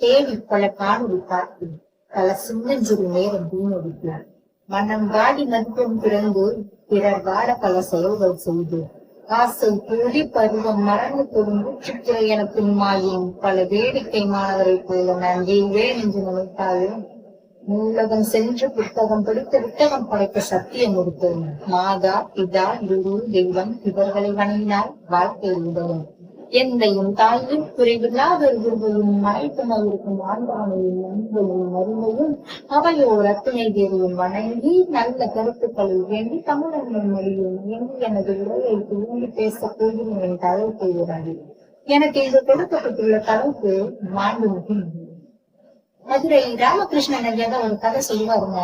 தேடி பல காணொலி பார்த்து பல சின்னஞ்சிறு நேரம் வீணடித்து மனம் வாடி நட்பும் பிறந்து பிறர் வாழ பல செயல்கள் செய்து ஆசை கூடி பருவம் மறந்து கொடும் ஊற்றுக்கிற என பின்மாயும் பல வேடிக்கை மாணவரை போல நான் வீழ்வேன் என்று நினைத்தாலும் நூலகம் சென்று புத்தகம் படித்து புத்தகம் படைக்க சத்தியம் கொடுத்தோம் மாதா பிதா குரு தெய்வம் இவர்களை வணங்கினால் வாழ்க்கை உதவும் எந்தையும் தாயும் குறைவில்லாத விரும்பையும் மறைத்துணர் இருக்கும் ஆண்டவனையும் அன்பையும் மருமையும் அவையோ ரத்தினை தேவையும் வணங்கி நல்ல கருத்துக்களை வேண்டி தமிழர்கள் மொழியும் எங்கு எனது உரையை துவங்கி பேசப் போகிறேன் என் தலைப்பு உறவு எனக்கு இது கொடுக்கப்பட்டுள்ள தலைப்பு மாண்புமிகு. மதுரை ராமகிருஷ்ணன் ஐயா தான் ஒரு கதை சொல்லுவாருங்க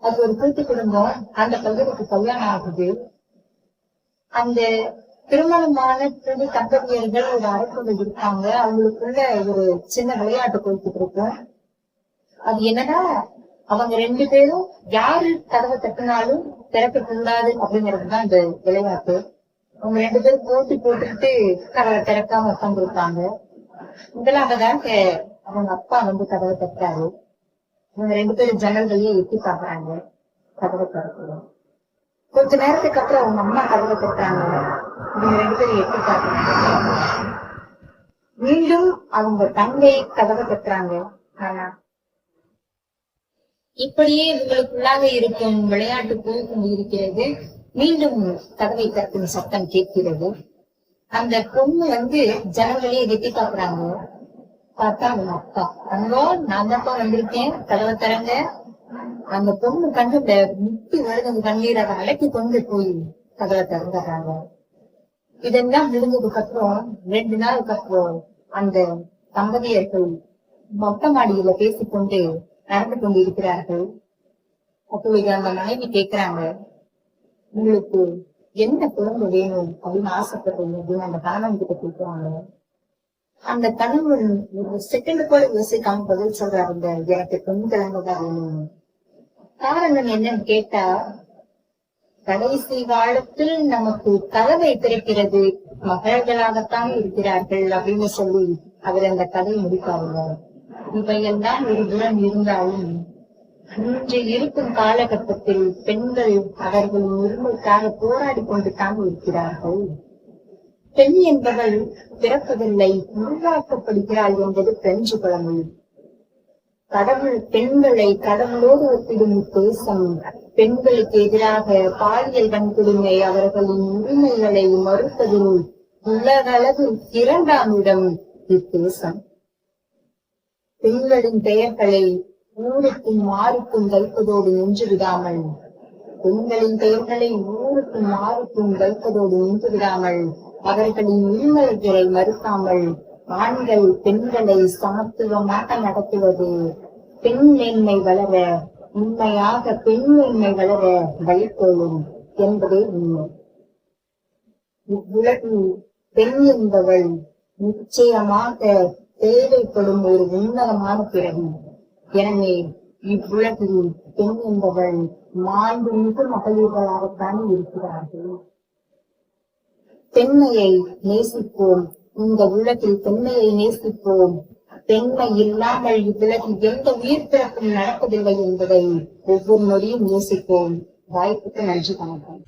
அது ஒரு கூட்டு குடும்பம் அந்த பகுதிக்கு கல்யாணம் ஆகுது. அந்த திருமணமான புது தம்பதியர்கள் ஒரு அறைக்குள்ள இருக்காங்க. அவங்களுக்குள்ள ஒரு சின்ன விளையாட்டு போய்கிட்டு இருக்கும். அது என்னன்னா அவங்க ரெண்டு பேரும் யாரு கதவை தட்டினாலும் திறக்க கூடாது அப்படிங்கறதுதான் அந்த இந்த விளையாட்டு. அவங்க ரெண்டு பேரும் போட்டி போட்டுக்கிட்டு கதவை திறக்காம உட்காந்துருக்காங்க முதலாவதாக அவங்க அப்பா வந்து கதவை தட்டாரு இவங்க ரெண்டு பேரும் ஜன்னல்களையே எட்டி பாக்குறாங்க கதவை திறக்கணும் கொஞ்ச நேரத்துக்கு அப்புறம் அவங்க அம்மா கதவை தட்டாங்க மீண்டும் அவங்க தங்கை கதவை கட்டுறாங்க ஆனா இப்படியே உங்களுக்குள்ளாக இருக்கும் விளையாட்டு போய் கொண்டு இருக்கிறது. மீண்டும் கதவை தட்டும் சத்தம் கேட்கிறது. அந்த பொண்ணு வந்து ஜனங்களையே எட்டி பாக்குறாங்க பார்த்தா அவங்க அப்பா. அங்கோ நான் தான்ப்பா வந்திருக்கேன். கதவை தரங்க அந்த பொண்ணு கண்டு இந்த முட்டி வருது. அந்த கண்ணீர் அதை அழைத்து கொண்டு போய் கதவை திறந்துடுறாங்க. இதெல்லாம் முடிஞ்சதுக்கு அப்புறம் ரெண்டு நாளுக்கு அப்புறம் அந்த தம்பதியர்கள் மொட்டை மாடியில பேசிக்கொண்டு நடந்து கொண்டு இருக்கிறார்கள் அப்பொழுது அந்த மனைவி கேட்கிறாங்க உங்களுக்கு என்ன குழந்தை வேணும் அப்படின்னு ஆசைப்படுறீங்க? அப்படின்னு அந்த கணவன் கிட்ட கேட்கிறாங்க. அந்த கணவன் ஒரு செகண்ட் கூட யோசிக்காம பதில் சொல்றாரு எனக்கு பெண் குழந்தை தான் வேணும். காரணம் என்னன்னு கேட்டா கடைசி காலத்தில் நமக்கு கதவை திறக்கிறது. மகள்களாகத்தான் இருக்கிறார்கள் அப்படின்னு சொல்லி அவர் அந்த கதை முடிப்பாருங்க. இவையெல்லாம் ஒரு புறம் இருந்தாலும் இன்று இருக்கும் காலகட்டத்தில் பெண்கள் அவர்களின் உரிமைக்காக போராடி கொண்டு தான் இருக்கிறார்கள். பெண் என்பவள் பிறப்பதில்லை உருவாக்கப்படுகிறாள் என்பது பிரெஞ்சு பழமொழி கடவுள் பெண்களை கடவுளோடு ஒப்பிடும் தேசம் பெண்களுக்கு எதிராக பாலியல் வன்கொடுமை அவர்களின் உரிமைகளை மறுப்பதில் உலகளவில் இரண்டாம் இடம் இத்தேசம். பெண்களின் பெயர்களை ஊருக்கும் மாறுக்கும் வைப்பதோடு நின்று விடாமல் பெண்களின் பெயர்களை ஊருக்கும் மாறுக்கும் வைப்பதோடு நின்று விடாமல் அவர்களின் உரிமைகளை மறுக்காமல் ஆண்கள் பெண்களை சமத்துவமாக நடத்துவது பெண் மேன்மை வளர உண்மையாக பெண் வளர வழிகோலும் என்பதே உண்மை. இவ்வுலகில் பெண் என்பவள் நிச்சயமாக தேவைப்படும் ஒரு உன்னதமான பிறகு எனவே இவ்வுலகில் பெண் என்பவள் மாண்புமிகு மகளிர்களாகத்தான் இருக்கிறார்கள். பெண்மையை நேசிப்போம். இந்த உலகில் பெண்மையை நேசிப்போம். பெண்மை இல்லாமல் இவ்வுலகில் எந்த உயிர் பிறப்பும் நடப்பதில்லை என்பதை ஒவ்வொரு நொடியும் நேசிப்போம். வாய்ப்புக்கு நன்றி வணக்கம்.